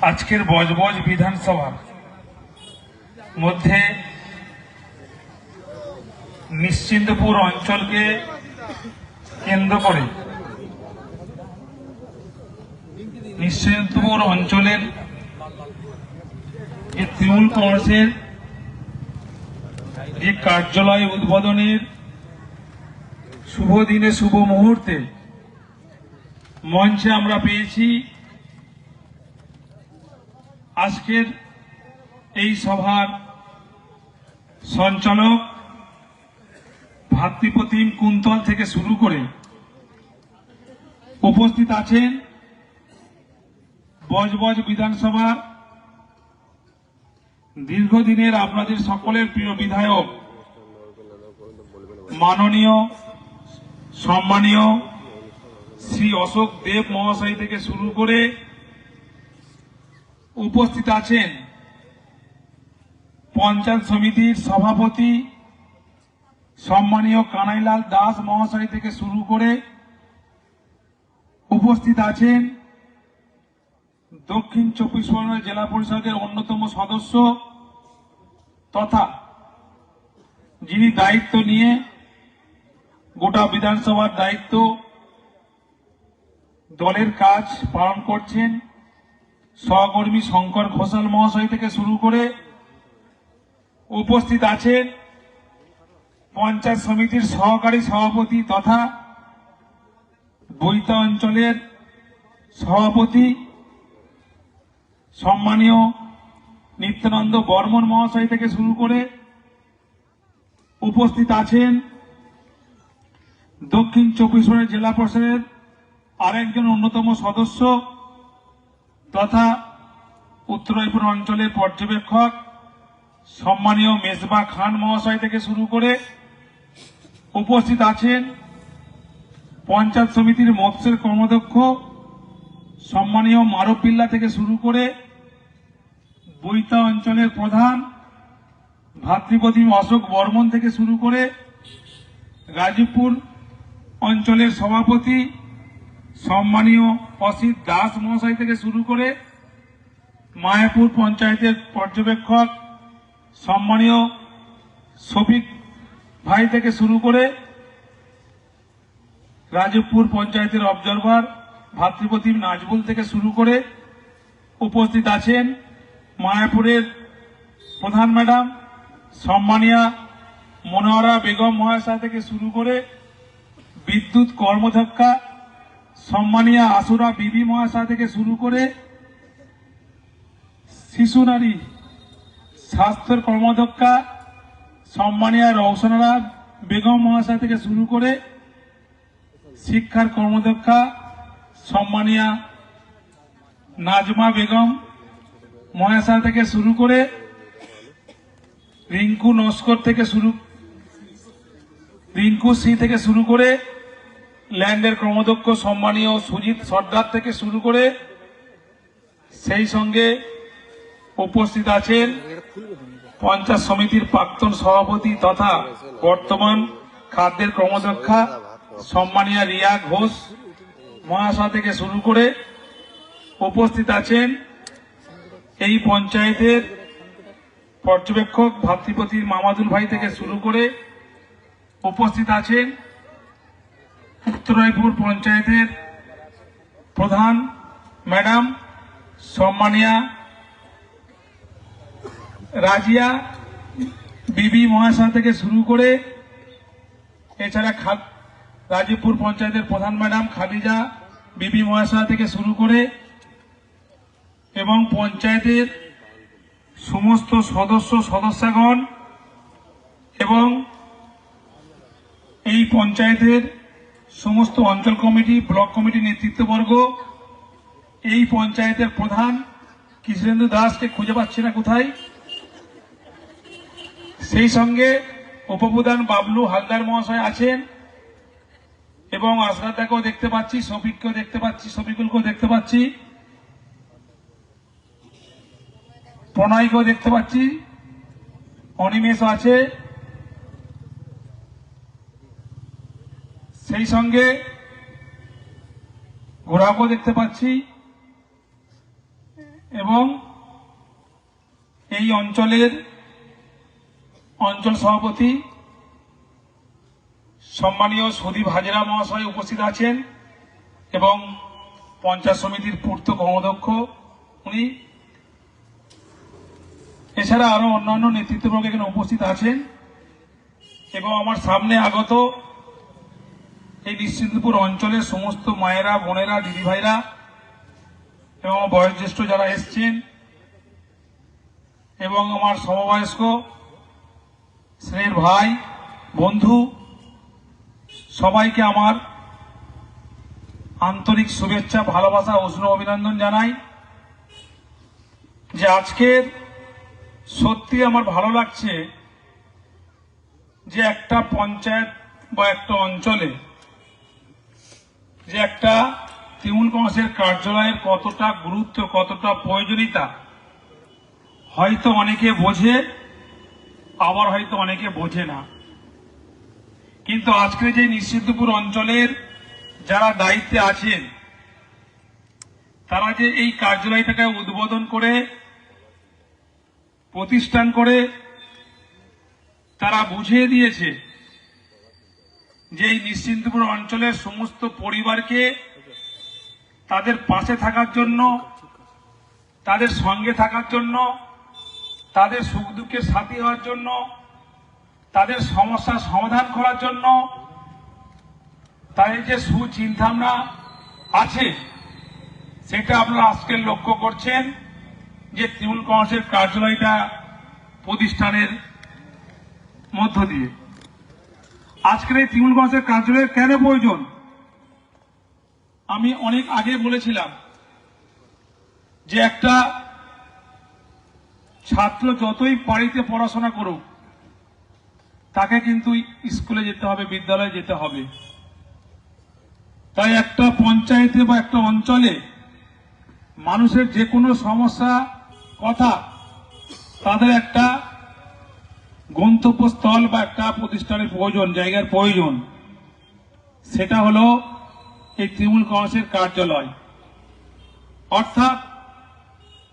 আজকের বজবজ বিধানসভার মধ্যে নিশ্চিন্তপুর অঞ্চলকে কেন্দ্র করে নিশ্চিন্তপুর অঞ্চলের যে তৃণমূল কংগ্রেসের যে কার্যালয় উদ্বোধনের শুভ দিনে, শুভ মুহূর্তে মঞ্চে আমরা পেয়েছি আজকের এই সভার সঞ্চালক ভাতৃপ্রতিম কুন্তল থেকে শুরু করে উপস্থিত আছেন বজবজ বিধানসভার দীর্ঘদিনের আপনাদের সকলের প্রিয় বিধায়ক, মাননীয়, সম্মানীয় শ্রী অশোক দেব মহাশয় থেকে শুরু করে উপস্থিত আছেন পঞ্চায়েত সমিতির সভাপতি সম্মানীয় কানাইলাল দাস মহাশয় থেকে শুরু করে উপস্থিত আছেন দক্ষিণ চব্বিশ পরগনা জেলা পরিষদের অন্যতম সদস্য তথা যিনি দায়িত্ব নিয়ে গোটা বিধানসভার দায়িত্ব দলের কাজ পালন করছেন। সহকর্মী শঙ্কর ঘোষাল মহাশয় থেকে শুরু করে উপস্থিত আছেন পঞ্চায়েত সমিতির সহকারী সভাপতি তথা বৈতা অঞ্চলের সভাপতি সম্মানীয় নিত্যানন্দ বর্মন মহাশয় থেকে শুরু করে উপস্থিত আছেন দক্ষিণ চব্বিশ পরগনা জেলা পরিষদের আরেকজন অন্যতম সদস্য তথা উত্তরাইপুর অঞ্চলের পর্যবেক্ষক সম্মানীয় মেজবা খান মহাশয় থেকে শুরু করে উপস্থিত আছেন পঞ্চায়েত সমিতির মৎস্যের কর্মদক্ষ সম্মানীয় মারবপিল্লা থেকে শুরু করে বৈতা অঞ্চলের প্রধান ভাতৃপ্রতিম অশোক বর্মন থেকে শুরু করে গাজীপুর অঞ্চলের সভাপতি সম্মানীয় অসিত দাস মহাশয় থেকে শুরু করে মায়াপুর পঞ্চায়েতের পর্যবেক্ষক, সম্মানীয় শফিক ভাই থেকে শুরু করে রাজীবপুর পঞ্চায়েতের অবজারভার ভাতৃপ্রতিম নাজবুল থেকে শুরু করে উপস্থিত আছেন মায়াপুরের প্রধান ম্যাডাম সম্মানিয়া মনোহরা বেগম মহাশয় থেকে শুরু করে বিদ্যুৎ কর্মধ্যক্ষা সম্মানিয়া আসুরা বিবি মহাশয় থেকে শুরু করে শিশু নারী, স্বাস্থ্যের কর্মধ্যক্ষা সম্মানিয়া রৌশনারা বেগম মহাশয় থেকে শুরু করে শিক্ষার কর্মদক্ষা, সম্মানিয়া নাজমা বেগম মহাশয় থেকে শুরু করে রিঙ্কু নস্কর থেকে শুরু, রিঙ্কু সি থেকে শুরু করে ল্যান্ডের ক্রমদক্ষ সম্মানীয় সুজিত সর্দার থেকে শুরু করে সেই সঙ্গে উপস্থিত আছেন পঞ্চায়েত সমিতির প্রাক্তন সভাপতি তথা বর্তমান খাদ্যের কর্মদক্ষা সম্মানীয় রিয়া ঘোষ মহাশয় থেকে শুরু করে উপস্থিত আছেন এই পঞ্চায়েতের পর্যবেক্ষক ভাতৃপতির মামাদুল ভাই থেকে শুরু করে উপস্থিত আছেন উত্তরাইপুর পঞ্চায়েতের প্রধান ম্যাডাম সম্মানিয়া রাজিয়া, বিবি মহাশয় থেকে শুরু করে এছাড়া রাজীবপুর পঞ্চায়েতের প্রধান ম্যাডাম খাদিজা, বিবি মহাশয় থেকে শুরু করে এবং পঞ্চায়েতের সমস্ত সদস্য সদস্যগণ এবং এই পঞ্চায়েতের সমস্ত অঞ্চল কমিটি, ব্লক কমিটি নেতৃত্ববর্গ, এই পঞ্চায়েতের প্রধান কৃষ্ণেন্দু দাসকে খুঁজে পাচ্ছি না কোথায়। সেই সঙ্গে উপপ্রধান বাবলু হালদার মহাশয় আছেন এবং আসরাদাকেও দেখতে পাচ্ছি, শফিককেও দেখতে পাচ্ছি, শফিকুলকেও দেখতে পাচ্ছি, প্রণয়কেও দেখতে পাচ্ছি, অনিমেষও আছে। সেই সঙ্গে ঘোড়াকেও দেখতে পাচ্ছি। এবং এই অঞ্চলের অঞ্চল সভাপতি সম্মানীয় সুদীপ হাজরা মহাশয় উপস্থিত আছেন এবং পঞ্চায়েত সমিতির পূর্ত কর্মদক্ষ উনি এছাড়া আরও অন্যান্য নেতৃত্ববর্গ এখানে উপস্থিত আছেন। এবং আমার সামনে আগত এই নিশ্চিন্তপুর অঞ্চলের সমস্ত মায়েরা, বোনেরা, দিদিভাইরা এবং বয়োজ্যেষ্ঠ যারা এসছেন এবং আমার সমবয়স্ক স্নেহের ভাই, বন্ধু, সবাইকে আমার আন্তরিক শুভেচ্ছা, ভালোবাসা, উষ্ণ অভিনন্দন জানাই যে আজকের সত্যি আমার ভালো লাগছে যে একটা পঞ্চায়েত বা একটা অঞ্চলে যে একটা তৃণমূল কংগ্রেসের কার্যালয়ের কতটা গুরুত্ব, কতটা প্রয়োজনীয়তা, হয়তো অনেকে বোঝে, আবার হয়তো অনেকে বোঝে না। কিন্তু আজকে যে নিশ্চিন্তপুর অঞ্চলের যারা দায়িত্বে আছেন, তারা যে এই কার্যালয়টাকে উদ্বোধন করে, প্রতিষ্ঠান করে, তারা বুঝিয়ে দিয়েছে যে নিশ্চিন্তপুর অঞ্চলের সমস্ত পরিবারকে তাদের পাশে থাকার জন্য, তাদের সঙ্গে থাকার জন্য, তাদের সুখ দুঃখের সাথী হওয়ার জন্য, তাদের সমস্যার সমাধান করার জন্য তাদের যে সুচিন্তাভাবনা আছে, সেটা আপনারা আজকে লক্ষ্য করছেন যে তৃণমূল কংগ্রেসের কার্যালয়টা প্রতিষ্ঠানের মধ্য দিয়ে। আজকের এই তৃণমূল কংগ্রেসের কার্যালয়ের কেন প্রয়োজন? আমি অনেক আগে বলেছিলাম যে একটা ছাত্র যতই বাড়িতে পড়াশোনা করুক, তাকে কিন্তু স্কুলে যেতে হবে, বিদ্যালয়ে যেতে হবে। তাই একটা পঞ্চায়েতে বা একটা অঞ্চলে মানুষের যে কোনো সমস্যা কথা তাদের একটা গন্তব্যস্থল বা একটা প্রতিষ্ঠানের প্রয়োজন, জায়গার প্রয়োজন। সেটা হলো এই তৃণমূল কংগ্রেসের কার্যালয়। অর্থাৎ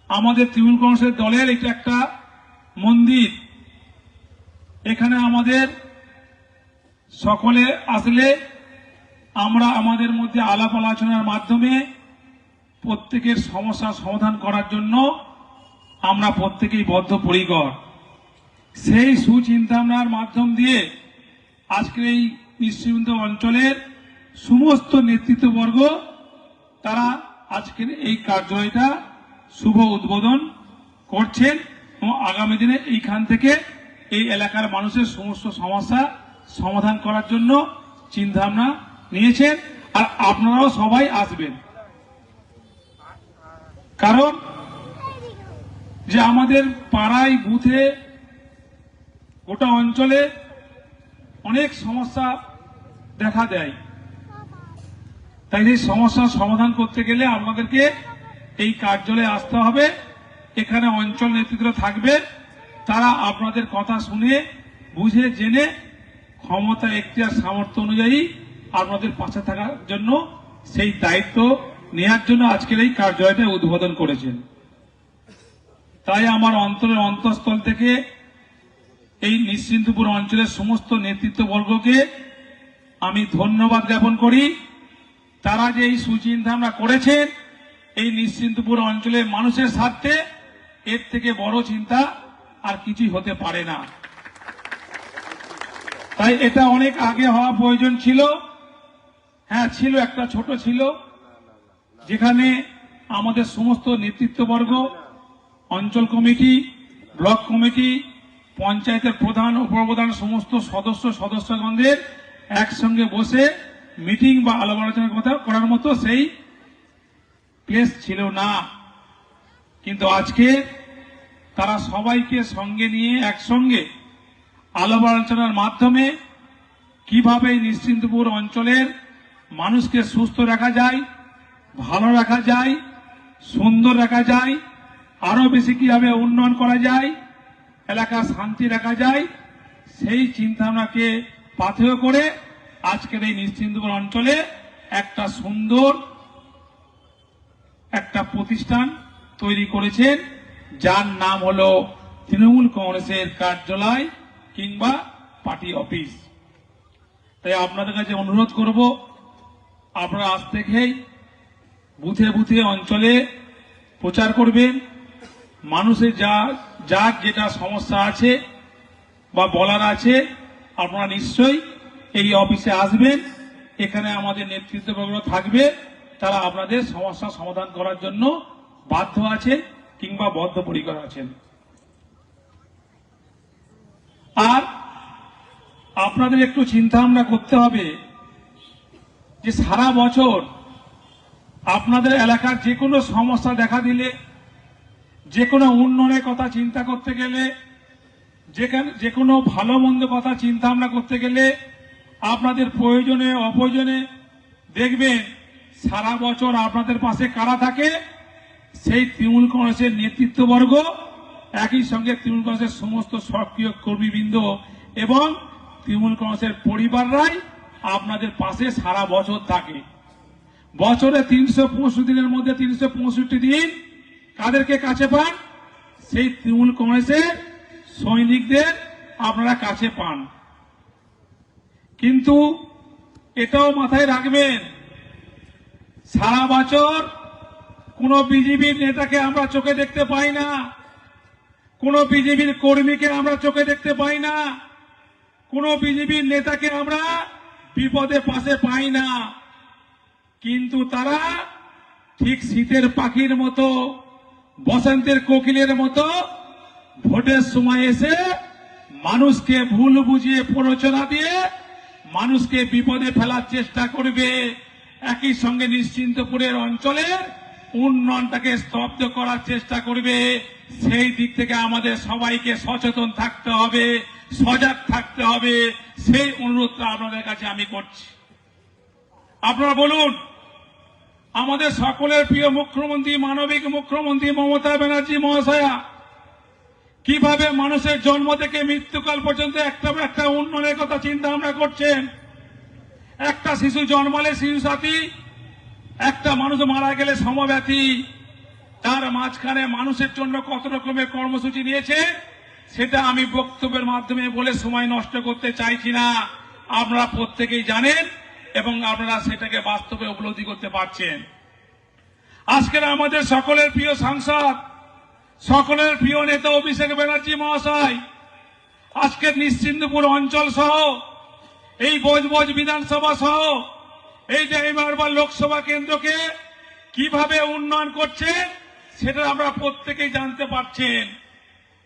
আমাদের তৃণমূল কংগ্রেসের দলের এটা একটা মন্দির। এখানে আমাদের সকলে আসলে আমরা আমাদের মধ্যে আলাপ আলোচনার মাধ্যমে প্রত্যেকের সমস্যা সমাধান করার জন্য আমরা প্রত্যেকেই বদ্ধপরিকর। সেই সুচিন্তাভাবনার মাধ্যম দিয়ে আজকের এই নিশ্চিন্ত অঞ্চলের সমস্ত নেতৃত্ববর্গ, তারা আজকের এই কার্যালয়টা শুভ উদ্বোধন করছেন এবং আগামী দিনে এইখান থেকে এই এলাকার মানুষের সমস্ত সমস্যা সমাধান করার জন্য চিন্তাভাবনা নিয়েছেন। আর আপনারাও সবাই আসবেন। কারণ যে আমাদের পাড়ায় বুথে গোটা অঞ্চলে অনেক সমস্যা দেখা দেয়। তাই এই সমস্যার সমাধান করতে গেলে আপনাদেরকে এই কার্যালয়ে আসতে হবে। এখানে অঞ্চল নেতৃত্ব থাকবে। তারা আপনাদের কথা শুনে, বুঝে, জেনে ক্ষমতা, এখতিয়ার, সামর্থ্য অনুযায়ী আপনাদের পাশে থাকার জন্য সেই দায়িত্ব নেয়ার জন্য আজকের এই কার্যালয়টা উদ্বোধন করেছেন। তাই আমার অন্তরের অন্তঃস্থল থেকে এই নিশ্চিন্তপুর অঞ্চলের সমস্ত নেতৃত্ববর্গকে আমি ধন্যবাদ জ্ঞাপন করি। তারা যে এই সুচিন্তাভাবনা করেছেন, এই নিশ্চিন্তপুর অঞ্চলের মানুষের স্বার্থে এর থেকে বড় চিন্তা আর কিছুই হতে পারে না। তাই এটা অনেক আগে হওয়া প্রয়োজন ছিল। হ্যাঁ ছিল, একটা ছোট ছিল। যেখানে আমাদের সমস্ত নেতৃত্ববর্গ, অঞ্চল কমিটি, ব্লক কমিটি পঞ্চায়েতের প্রধান উপপ্রধান সমস্ত সদস্য সদস্যগণদের একসঙ্গে বসে মিটিং বা আলাপ আলোচনা কথা করার মতো সেই প্লেস ছিল না। কিন্তু আজকে তারা সবাইকে সঙ্গে নিয়ে একসঙ্গে আলাপ আলোচনার মাধ্যমে কীভাবে নিশ্চিন্তপুর অঞ্চলের মানুষকে সুস্থ রাখা যায়, ভালো রাখা যায়, সুন্দর রাখা যায় আরও বেশি কীভাবে উন্নয়ন করা যায় এলাকা শান্তি রাখা যায়, সেই চিন্তাভাবনাকে পাথেয় করে আজকের এই নিশ্চিন্তপুর অঞ্চলে একটা সুন্দর একটা প্রতিষ্ঠান তৈরি করেছেন, যার নাম হল তৃণমূল কংগ্রেসের কার্যালয় কিংবা পার্টি অফিস। তাই আপনাদের কাছে অনুরোধ করব, আপনারা আজ থেকেই বুথে বুথে অঞ্চলে প্রচার করবেন, মানুষের যা যার যেটা সমস্যা আছে বা বলার আছে, আপনারা নিশ্চয়ই এই অফিসে আসবেন। এখানে আমাদের নেতৃত্ববর্গ থাকবে। তারা আপনাদের সমস্যা সমাধান করার জন্য বাধ্য আছে কিংবা বদ্ধপরিকর আছেন। আর আপনাদের একটু চিন্তা ভাবনা করতে হবে যে সারা বছর আপনাদের এলাকার যে কোনো সমস্যা দেখা দিলে যে কোনো উন্নয়নের কথা চিন্তা করতে গেলে, যেখানে যে কোনো ভালো মন্দ কথা চিন্তা ভাবনা করতে গেলে, আপনাদের প্রয়োজনে, অপ্রয়োজনে দেখবেন সারা বছর আপনাদের পাশে কারা থাকে? সেই তৃণমূল কংগ্রেসের নেতৃত্ববর্গ, একই সঙ্গে তৃণমূল কংগ্রেসের সমস্ত সক্রিয় কর্মীবৃন্দ এবং তৃণমূল কংগ্রেসের পরিবাররাই আপনাদের পাশে সারা বছর থাকে। বছরে তিনশো পঁয়ষট্টি দিনের মধ্যে তিনশো পঁয়ষট্টি দিন কাদেরকে কাছে পান, সেই তৃণমূল কংগ্রেসের সৈনিকদের আপনারা কাছে পান। কিন্তু এটাও মাথায় রাখবেন, সারা বছর কোন বিজেপির নেতাকে আমরা চোখে দেখতে পাই না, কোন বিজেপির কর্মীকে আমরা চোখে দেখতে পাই না, কোন বিজেপির নেতাকে আমরা বিপদে পাশে পাই না। কিন্তু তারা ঠিক শীতের পাখির মতো বসন্তের কোকিলের মতো ভোটের সময় এসে মানুষকে ভুল বুঝিয়ে প্ররোচনা দিয়ে মানুষকে বিপদে ফেলার চেষ্টা করবে। একই সঙ্গে নিশ্চিন্তপুরের অঞ্চলের উন্নয়নটাকে স্তব্ধ করার চেষ্টা করবে। সেই দিক থেকে আমাদের সবাইকে সচেতন থাকতে হবে, সজাগ থাকতে হবে। সেই অনুরোধটা আপনাদের কাছে আমি করছি। আপনারা বলুন আমাদের সকলের প্রিয় মুখ্যমন্ত্রী, মানবিক মুখ্যমন্ত্রী মমতা ব্যানার্জি মহাশয়া, কীভাবে মানুষের জন্ম থেকে মৃত্যুকাল পর্যন্ত একটা একটা উন্নয়নের কথা চিন্তা ভাবনা করছেন। একটা শিশু জন্মালে শিশু সাথী একটা মানুষ মারা গেলে সমব্যথী। তার মাঝখানে মানুষের জন্য কত রকমের কর্মসূচি নিয়েছে, সেটা আমি বক্তব্যের মাধ্যমে বলে সময় নষ্ট করতে চাইছি না। আপনারা প্রত্যেকেই জানেন এবং আপনারা সেটাকে বাস্তবে উপলব্ধি করতে পারছেন। আজকের আমাদের সকলের প্রিয় সাংসদ, সকলের প্রিয় নেতা অভিষেক ব্যানার্জি মহাশয়, আজকের নিশ্চিন্দপুর অঞ্চল সহ, এই বজবজ বিধানসভা সহ, এই এবার লোকসভা কেন্দ্রকে কীভাবে উন্নয়ন করছে, সেটা আমরা প্রত্যেকেই জানতে পারছেন।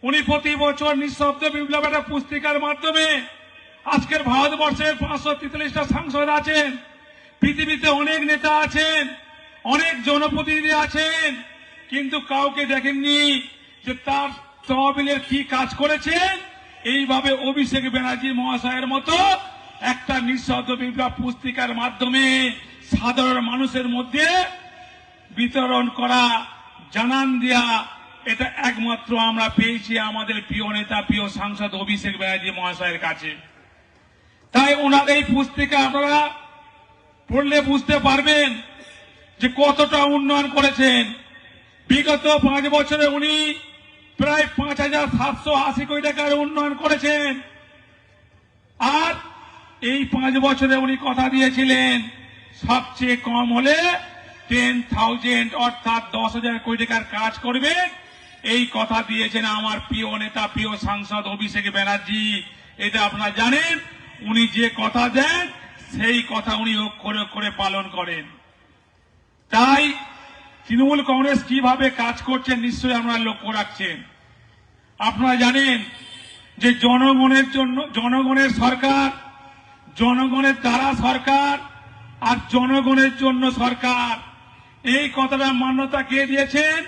উনি প্রতি বছর নিঃশব্দ বিপ্লব একটা পুস্তিকার মাধ্যমে আজকের ভারতবর্ষের পাঁচশো তেতাল্লিশটা সাংসদ আছেন। পৃথিবীতে অনেক নেতা আছেন, অনেক জনপ্রতিনিধি আছেন, কিন্তু কাউকে দেখেননি যে তার তহবিলের কি কাজ করেছেন। এইভাবে অভিষেক ব্যানার্জি মহাশয়ের মতো একটা নিঃশব্দ বিপ্লব পুস্তিকার মাধ্যমে সাধারণ মানুষের মধ্যে বিতরণ করা, জানান দেয়া, এটা একমাত্র আমরা পেয়েছি আমাদের প্রিয় নেতা, প্রিয় সাংসদ অভিষেক ব্যানার্জি মহাশয়ের কাছে। তাই ওনার এই পুস্তিকা আপনারা পড়লে বুঝতে পারবেন যে কতটা উন্নয়ন করেছেন। বিগত পাঁচ বছরে উনি প্রায় পাঁচ হাজার সাতশো আশি কোটি টাকার উন্নয়ন করেছেন। আর এই পাঁচ বছরে উনি কথা দিয়েছিলেন, সবচেয়ে কম হলে টেন থাউজেন্ড অর্থাৎ দশ হাজার কোটি টাকার কাজ করবেন। এই কথা দিয়েছেন আমার প্রিয় নেতা, প্রিয় সাংসদ অভিষেক ব্যানার্জি। এটা আপনারা জানেন। উনি যে কথা দেন, সেই কথা উনি অক্ষরে অক্ষরে পালন করেন। তাই তৃণমূল কংগ্রেস কীভাবে কাজ করছে নিশ্চয়ই আপনারা লক্ষ্য রাখছেন। আপনারা জানেন যে জনগণের জন্য, জনগণের সরকার, জনগণের দ্বারা সরকার আর জনগণের জন্য সরকার। এই কথাটা মান্যতা কে দিয়েছেন?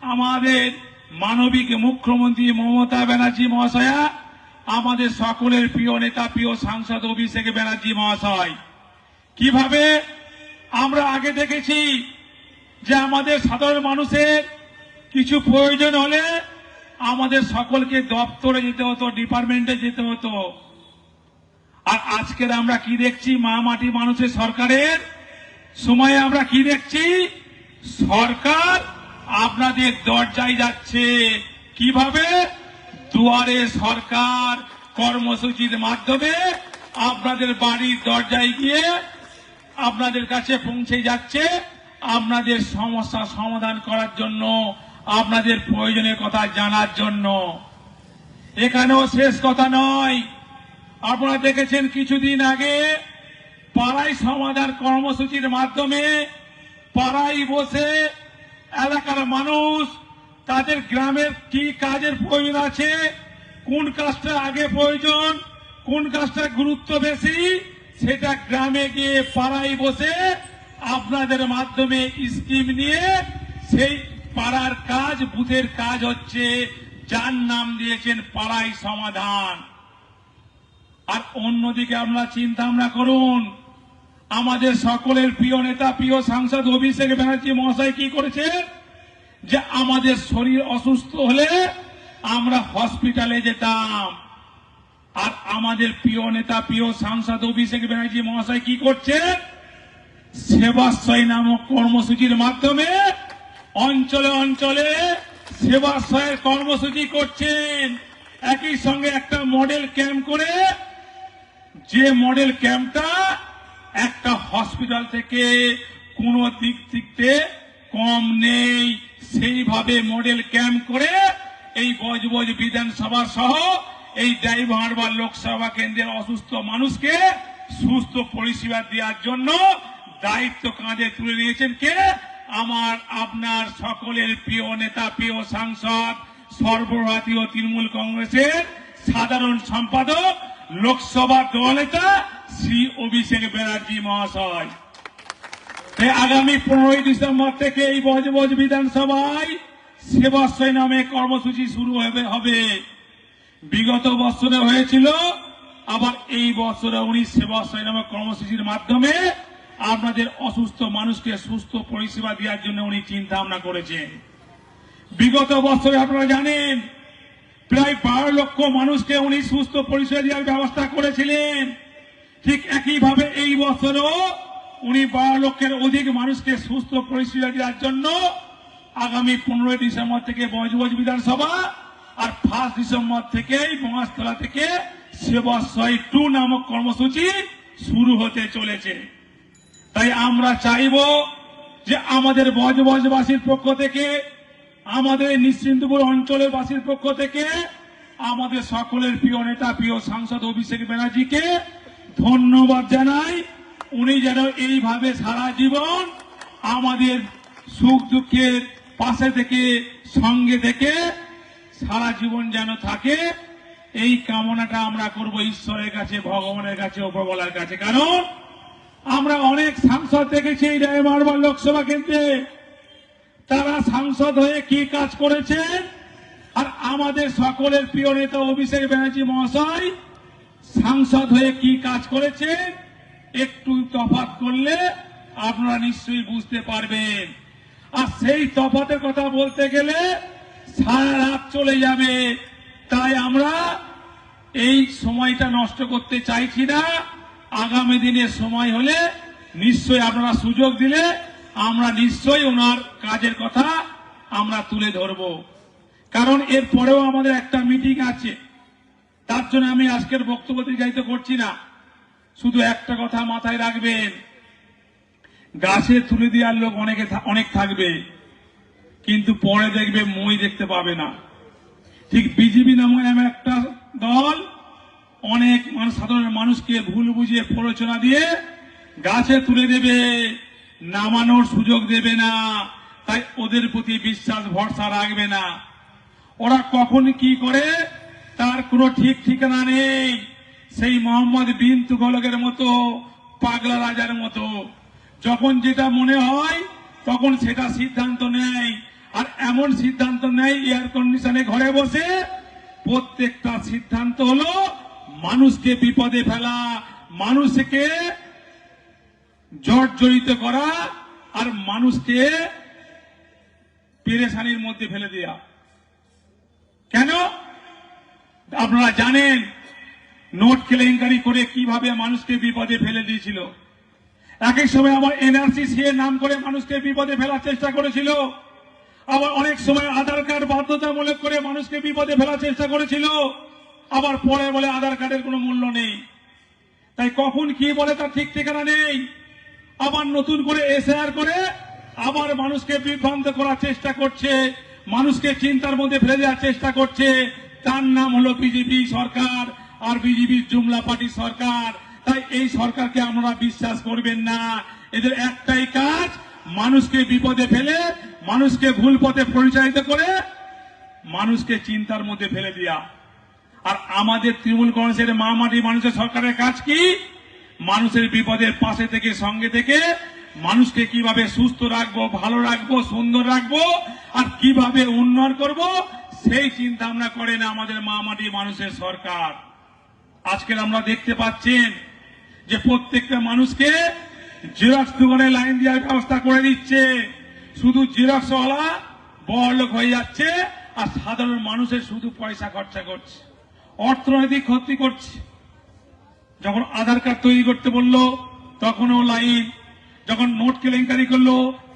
আমাদের মানবিক মুখ্যমন্ত্রী মমতা ব্যানার্জি মহাশয়া আমাদের সকলের প্রিয় নেতা, প্রিয় সাংসদ অভিষেক ব্যানার্জি মহাশয়। কীভাবে আমরা আগে দেখেছি যে আমাদের সাধারণ মানুষের কিছু প্রয়োজন হলে আমাদের সকলকে দপ্তরে যেতে হতো, ডিপার্টমেন্টে যেতে হতো। আর আজকের আমরা কি দেখছি? মা মাটি মানুষের সরকারের। সময়ে আমরা কি দেখছি? সরকার আপনাদের দরজায় যাচ্ছে। কীভাবে? দুয়ারে সরকার কর্মসূচির মাধ্যমে আপনাদের বাড়ির দরজায় গিয়ে আপনাদের কাছে পৌঁছে যাচ্ছে। আপনাদের সমস্যা সমাধান করার জন্য, আপনাদের প্রয়োজনের কথা জানার জন্য। এখানেও শেষ কথা নয়। আপনারা দেখেছেন কিছুদিন আগে পাড়ায় সমাধান কর্মসূচির মাধ্যমে পাড়ায় বসে এলাকার মানুষ তাদের গ্রামের কি কাজের প্রয়োজন আছে? কোন কাজটা আগে প্রয়োজন? কোন কাজটা গুরুত্ব বেশি? সেটা গ্রামে গিয়ে পাড়ায় বসে আপনাদের মাধ্যমে স্কিম নিয়ে সেই পাড়ার কাজ, বুথের কাজ হচ্ছে যার নাম দিয়েছেন পাড়াই সমাধান। আর অন্যদিকে আপনারা চিন্তা ভাবনা করুন, আমাদের সকলের প্রিয় নেতা, প্রিয় সাংসদ অভিষেক ব্যানার্জি মহাশয় কি করেছে যে আমাদের শরীর অসুস্থ হলে আমরা হসপিটালে যেতাম। আর আমাদের প্রিয় নেতা, প্রিয় সাংসদ, অভিষেক ব্যানার্জি মহাশয় কি করছে সেবাশ্রয় নামক কর্মসূচির মাধ্যমে অঞ্চলে অঞ্চলে সেবাশ্রয়ের কর্মসূচি করছেন। একই সঙ্গে একটা মডেল ক্যাম্প করে যে মডেল ক্যাম্পটা একটা হসপিটাল থেকে কোনো দিক থেকে কম নেই। সেইভাবে মডেল ক্যাম্প করে এই বজবজ বিধানসভা সহ এই ড্রাইভার বা লোকসভা কেন্দ্রের অসুস্থ মানুষকে সুস্থ পরিষেবা দেওয়ার জন্য দায়িত্ব কাঁধে তুলে নিয়েছেন কে? আমার আপনার সকলের প্রিয় নেতা, প্রিয় সাংসদ, সর্বভারতীয় তৃণমূল কংগ্রেসের সাধারণ সম্পাদক, লোকসভা দলনেতা শ্রী অভিষেক ব্যানার্জি মহাশয়। আগামী পনেরোই ডিসেম্বর থেকে এই বজবজ বিধানসভায় সেবাশ্রয় নামে কর্মসূচি শুরু হবে হবে। বিগত বছরে হয়েছিল, আবার এই বছরে উনি সেবাশ্রয় নামে কর্মসূচির মাধ্যমে আপনাদের অসুস্থ মানুষকে সুস্থ পরিষেবা দেওয়ার জন্য উনি চিন্তা ভাবনা করেছেন। বিগত বছরে আপনারা জানেন, প্রায় বারো লক্ষ মানুষকে উনি সুস্থ পরিষেবা দেওয়ার ব্যবস্থা করেছিলেন। ঠিক একইভাবে এই বছরও উনি বারো লক্ষের অধিক মানুষকে সুস্থ পরিষেবা দেওয়ার জন্য আগামী পনেরোই ডিসেম্বর থেকে বজবজ বিধানসভা আর ফার্স্ট ডিসেম্বর থেকেই মহাস্তলা থেকে সেবাশ্রয় টু নামক কর্মসূচি শুরু হতে চলেছে। তাই আমরা চাইব যে আমাদের বজবজবাসীর পক্ষ থেকে, আমাদের নিশ্চিন্তপুর অঞ্চলের বাসীর পক্ষ থেকে, আমাদের সকলের প্রিয় নেতা, প্রিয় সাংসদ অভিষেক ব্যানার্জিকে ধন্যবাদ জানাই। উনি যেন এইভাবে সারা জীবন আমাদের সুখ দুঃখের পাশে থেকে, সঙ্গে থেকে সারা জীবন যেন থাকে। এই কামনাটা আমরা করব ঈশ্বরের কাছে, ভগবানের কাছে উপবলার কাছে। কারণ আমরা অনেক সাংসদ দেখেছি এই ডায়মারবার লোকসভা কেন্দ্রে। তারা সাংসদ হয়ে কি কাজ করেছেন আর আমাদের সকলের প্রিয় নেতা অভিষেক ব্যানার্জি মহাশয় সাংসদ হয়ে কি কাজ করেছেন একটু তফাৎ করলে আপনারা নিশ্চয়ই বুঝতে পারবেন। আর সেই তফাতের কথা বলতে গেলে সারা রাত চলে যাবে। তাই আমরা এই সময়টা নষ্ট করতে চাইছি না। আগামী দিনে সময় হলে নিশ্চয়ই আপনারা সুযোগ দিলে আমরা নিশ্চয়ই ওনার কাজের কথা আমরা তুলে ধরব। কারণ এর পরেও আমাদের একটা মিটিং আছে। তার জন্য আমি আজকের বক্তব্য দীর্ঘায়িত করছি না। শুধু একটা কথা মাথায় রাখবেন। গাছে তুলে দেওয়ার লোক অনেকে অনেক থাকবে, কিন্তু পরে দেখবে মই দেখতে পাবে না। ঠিক বিজেপি নামক এমন একটা দল, অনেক মানুষ সাধারণ মানুষকে ভুল বুঝিয়ে প্ররোচনা দিয়ে গাছে তুলে দেবে, নামানোর সুযোগ দেবে না, তাই ওদের প্রতি বিশ্বাস, ভরসা রাখবে না। ওরা কখন কি করে, তার কোনো ঠিক ঠিকানা নেই। সেই মোহাম্মদ বিন তুগলকের মতো, পাগলা রাজার মতো। যখন যেটা মনে হয়, তখন সেটা সিদ্ধান্ত নেয়। আর এমন সিদ্ধান্ত নেয় এয়ার কন্ডিশনে ঘরে বসে প্রত্যেকটা সিদ্ধান্ত হলো মানুষকে বিপদে ফেলা, মানুষকে জর্জরিত করা আর মানুষকে পেরেশানির মধ্যে ফেলে দেয়া। কেন? আপনারা জানেন নোট কেলেঙ্কারি করে কীভাবে মানুষকে বিপদে ফেলে দিয়েছিল? একই সময় আমার এনআরসি সি নাম করে মানুষকে বিপদে ফেলার চেষ্টা করেছিল। আবার অনেক সময় আধার কার্ড বাধ্যতামূলক করে মানুষকে বিপদে ফেলার চেষ্টা করেছিল। আবার পরে বলে আধার কার্ডের কোনো মূল্য নেই। তাই কখন কি বলে তার ঠিক ঠিকানা নেই? আবার নতুন করে এসআর করে আবার মানুষকে বিভ্রান্ত করার চেষ্টা করছে, মানুষকে চিন্তার মধ্যে ফেলে দেওয়ার চেষ্টা করছে। তার নাম হলো বিজেপি সরকার। আর বিজেপির জুমলা পার্টি সরকার। তাই এই সরকারকে আমরা বিশ্বাস করবেন না। এদের একটাই কাজ, মানুষকে বিপদে ফেলে, মানুষকে ভুল পথে পরিচালিত করে, মানুষকে চিন্তার মধ্যে ফেলে দেওয়া আর আমাদের তৃণমূল কংগ্রেসের মা মাটি মানুষের সরকারের কাজ কি? মানুষের বিপদের পাশে থেকে, সঙ্গে থেকে মানুষকে কীভাবে সুস্থ রাখব, ভালো রাখব, সুন্দর রাখব, আর কীভাবে উন্নয়ন করব, সেই চিন্তা ভাবনা করেন আমাদের মা মাটি মানুষের সরকার। আজকের আমরা দেখতে পাচ্ছেন যে প্রত্যেকটা মানুষকে জেরক্স দোকানে লাইন দেওয়ার ব্যবস্থা করে দিচ্ছে। শুধু জেরক্সওয়ালা বড় লোক হয়ে যাচ্ছে আর সাধারণ মানুষের শুধু পয়সা খরচা করছে, অর্থনৈতিক ক্ষতি করছে। যখন আধার কার্ড তৈরি করতে বলল, তখনও লাইন। যখন নোট কেলেঙ্কারি করল,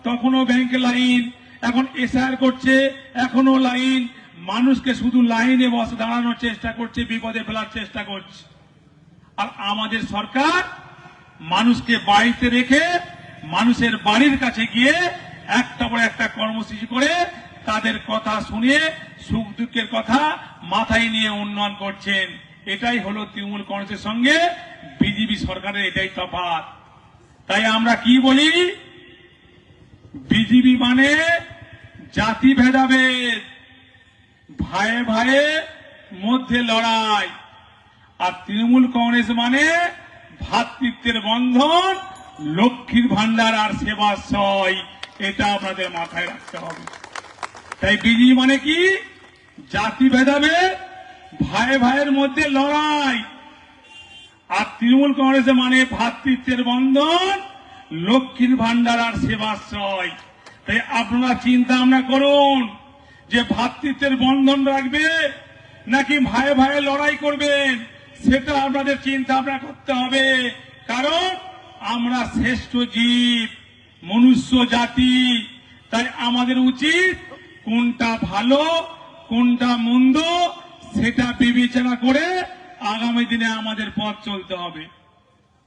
তখনও ব্যাংকে লাইন। এখন এসআর করছে, এখনও লাইন। মানুষকে শুধু লাইনে বসে দাঁড়ানোর চেষ্টা করছে, বিপদে ফেলার চেষ্টা করছে। আর আমাদের সরকার মানুষকে বাড়িতে রেখে মানুষের বাড়ির কাছে গিয়ে একটা পর একটা কর্মসূচি করে তাদের কথা শুনে সুখ দুঃখের কথা মাথায় নিয়ে উন্নয়ন করছেন। এটাই হলো তৃণমূল কংগ্রেসের সঙ্গে বিজেপি সরকারের এটাই তফাৎ। তাই আমরা কি বলি? বিজেপি মানে জাতি ভেদাভেদ ভাইয়ে ভাইয়ে মধ্যে লড়াই। আর তৃণমূল কংগ্রেস মানে ভ্রাতৃত্বের বন্ধন, লক্ষ্মীর ভান্ডার আর সেবাশ্রয়। এটা আপনাদের মাথায় রাখতে হবে। তাই বিজি মানে কি? জাতি ভেদাভেদ ভাই ভাইয়ের মধ্যে লড়াই। আর তৃণমূল কংগ্রেস মানে ভাতৃত্বের বন্ধন, লক্ষ্মীর ভান্ডার আর সেবাশ্রয়। তাই আপনারা চিন্তা ভাবনা করুন। যে ভ্রাতৃত্বের বন্ধন রাখবে নাকি ভাই ভাইয়ে লড়াই করবেন সেটা আপনাদের চিন্তা ভাবনা করতে হবে। কারণ আমরা শ্রেষ্ঠ জীব, মনুষ্য জাতি, তাই আমাদের উচিত কোনটা ভালো, কোনটা মন্দ, সেটা বিবেচনা করে আগামী দিনে আমাদের পথ চলতে হবে।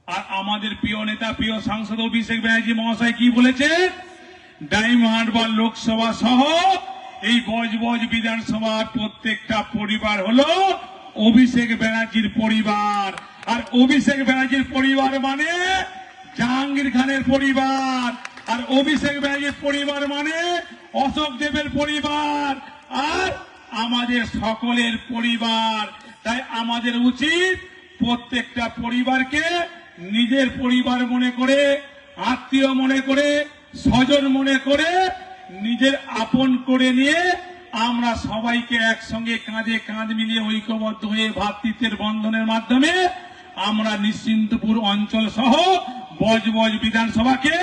আর আমাদের প্রিয় নেতা, প্রিয় সাংসদ অভিষেক ব্যানার্জি মহাশয় কি বলেছেন? ডাইমহাট বা লোকসভা সহ এই বজবজ বিধানসভার প্রত্যেকটা পরিবার হলো অভিষেক ব্যানার্জির পরিবার। আর অভিষেক ব্যানার্জির পরিবার মানে জাহাঙ্গীর খানের পরিবার। আর অভিষেক ব্যানার্জির পরিবার মানে অশোক দেবের পরিবার। আর আমাদের সকলের পরিবার। তাই আমাদের উচিত প্রত্যেকটা পরিবারকে নিজের পরিবার মনে করে, আত্মীয় মনে করে, স্বজন মনে করে নিজের আপন করে নিয়ে আমরা সবাইকে একসঙ্গে কাঁধে কাঁধ মিলিয়ে ঐক্যবদ্ধ হয়ে ভ্রাতৃত্বের বন্ধনের মাধ্যমে আমরা নিশ্চিন্তপুর অঞ্চল সহ বজবজ বিধানসভাকে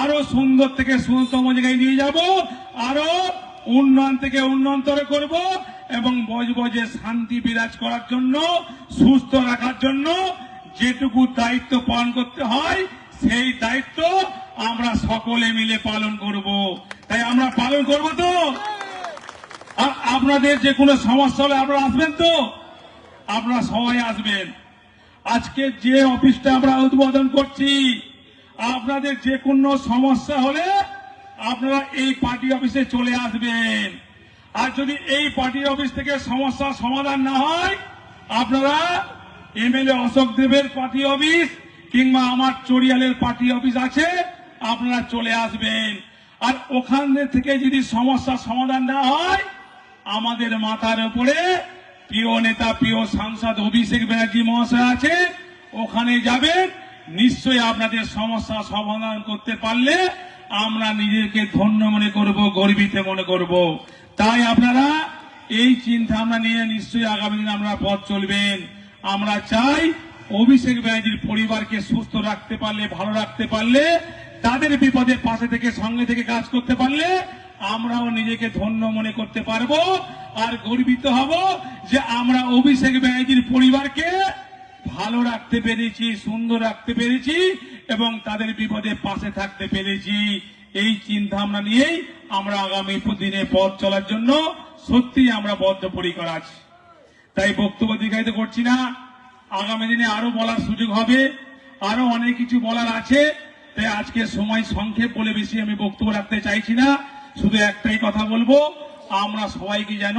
আরও সুন্দর থেকে সুন্দরতম জায়গায় নিয়ে যাব, আরও উন্নয়ন থেকে উন্নয়নতর করব এবং বজবজে শান্তি বিরাজ করার জন্য, সুস্থ রাখার জন্য যেটুকু দায়িত্ব পালন করতে হয়, সেই দায়িত্ব আমরা সকলে মিলে পালন করব। তাই আমরা পালন করব তো। আর আপনাদের যে কোনো সমস্যা হলে আপনারা আসবেন তো। আপনারা সবাই আসবেন। আজকে যে অফিসটা আমরা উদ্বোধন করছি, আপনাদের যে কোনো সমস্যা হলে আপনারা এই পার্টি অফিসে চলে আসবেন। আর যদি এই পার্টি অফিস থেকে সমস্যার সমাধান না হয়, আপনারা এমএলএ অশোক দেবের পার্টি অফিস কিংবা আমার চড়িয়ালের পার্টি অফিস আছে, আপনারা চলে আসবেন। আর ওখান থেকে যদি সমস্যার সমাধান না হয়, আমাদের মাথার উপরে প্রিয় নেতা, প্রিয় সাংসদ অভিষেক ব্যানার্জি মহাশয় আছে ওখানে যাবেন, নিশ্চয়ই আপনাদের সমস্যা সমাধান করতে পারলে আমরা নিজেকে ধন্য মনে করব, গর্বিত মনে করব। তাই আপনারা এই চিন্তা আমরা নিয়ে নিশ্চয়ই আগামী দিন আমরা পথ চলবেন। আমরা চাই অভিষেক ব্যানার্জির পরিবারকে সুস্থ রাখতে পারলে, ভালো রাখতে পারলে তাদের বিপদের পাশে থেকে, সঙ্গে থেকে কাজ করতে পারলে আমরাও নিজেকে ধন্য মনে করতে পারব আর গর্বিত হব যে আমরা অভিষেক ব্যানার্জির পরিবারকে ভালো রাখতে পেরেছি, সুন্দর রাখতে পেরেছি এবং তাদের বিপদে পাশে থাকতে পেরেছি। এই চিন্তা ভাবনা নিয়েই আমরা আগামী দিনে পথ চলার জন্য সত্যি আমরা বদ্ধপরিকর আছি। তাই বক্তব্য দীর্ঘায়িত করছি না। আগামী দিনে আরও বলার সুযোগ হবে। আরও অনেক কিছু বলার আছে। তাই আজকে সময় সংক্ষেপ বলে বেশি আমি বক্তব্য রাখতে চাইছি না। শুধু একটাই কথা বলব, আমরা সবাইকে যেন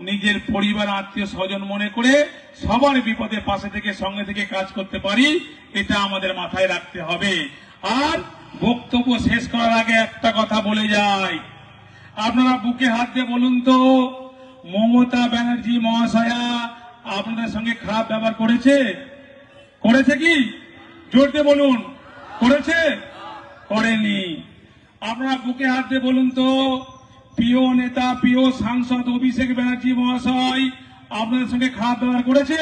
নিজের পরিবার, আত্মীয় স্বজন মনে করে সবার বিপদে পাশে থেকে, সঙ্গে থেকে কাজ করতে পারি, এটা আমাদের মাথায় রাখতে হবে। আর বক্তব্য শেষ করার আগে একটা কথা বলে যাই। আপনারা বুকে হাত দিয়ে বলুন তো, মমতা ব্যানার্জি মহাশয়া আপনাদের সঙ্গে খারাপ ব্যবহার করেছে? করেছে কি? জোর বলুন। করেছে? করেনি। আপনারা বুকে হাত দিয়ে বলুন তো, প্রিয় নেতা, প্রিয় সাংসদ অভিষেক ব্যানার্জি মহাশয়, আপনাদের সঙ্গে খারাপ ব্যবহার করেছে?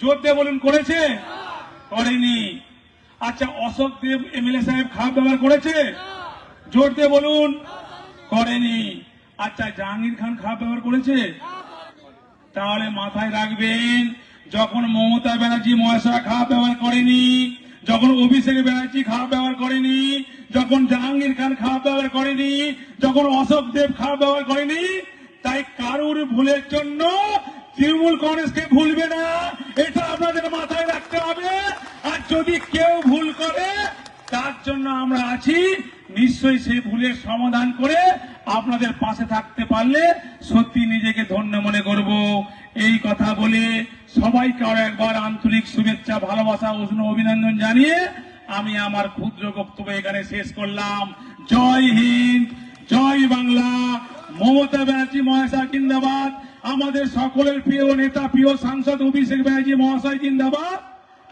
জোর দিয়ে বলুন, করেছে? করেনি। আচ্ছা অশোক দেব এমএলএ সাহেব খারাপ ব্যবহার করেছে? জোর দিয়ে বলুন, করেনি। আচ্ছা জাহাঙ্গীর খান খারাপ ব্যবহার করেছে? তাহলে মাথায় রাখবেন, যখন মমতা ব্যানার্জি মহাশয় খারাপ ব্যবহার করেনি যখন অভিষেক ব্যানার্জি খারাপ ব্যবহার করেনি, যখন জাহাঙ্গীর খান খারাপ ব্যবহার করেনি, যখন অশোক দেব খারাপ ব্যবহার করেনি, তাই কারুর ভুলের জন্য তৃণমূল কংগ্রেসকে ভুলবে না। এটা আপনাদের মাথায় রাখতে হবে। আর যদি কেউ ভুল করে তার জন্য আমরা আছি। নিশ্চয়ই সেই ভুলের সমাধান করে আপনাদের পাশে থাকতে পারলে সত্যি নিজেকে ধন্য মনে করব। এই কথা বলে সবাইকে আরও একবার আন্তরিক শুভেচ্ছা, ভালোবাসা, উষ্ণ অভিনন্দন জানিয়ে আমি আমার ক্ষুদ্র বক্তব্য এখানে শেষ করলাম। জয় হিন্দ, জয় বাংলা। মমতা ব্যানার্জি মহাশয় জিন্দাবাদ। আমাদের সকলের প্রিয় নেতা, প্রিয় সাংসদ অভিষেক ব্যানার্জি মহাশয় জিন্দাবাদ।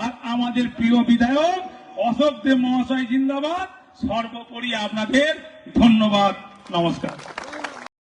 আর আমাদের প্রিয় বিধায়ক অশোক মহাশয় জিন্দাবাদ। সর্বোপরি আপনাদের ধন্যবাদ। নমস্কার।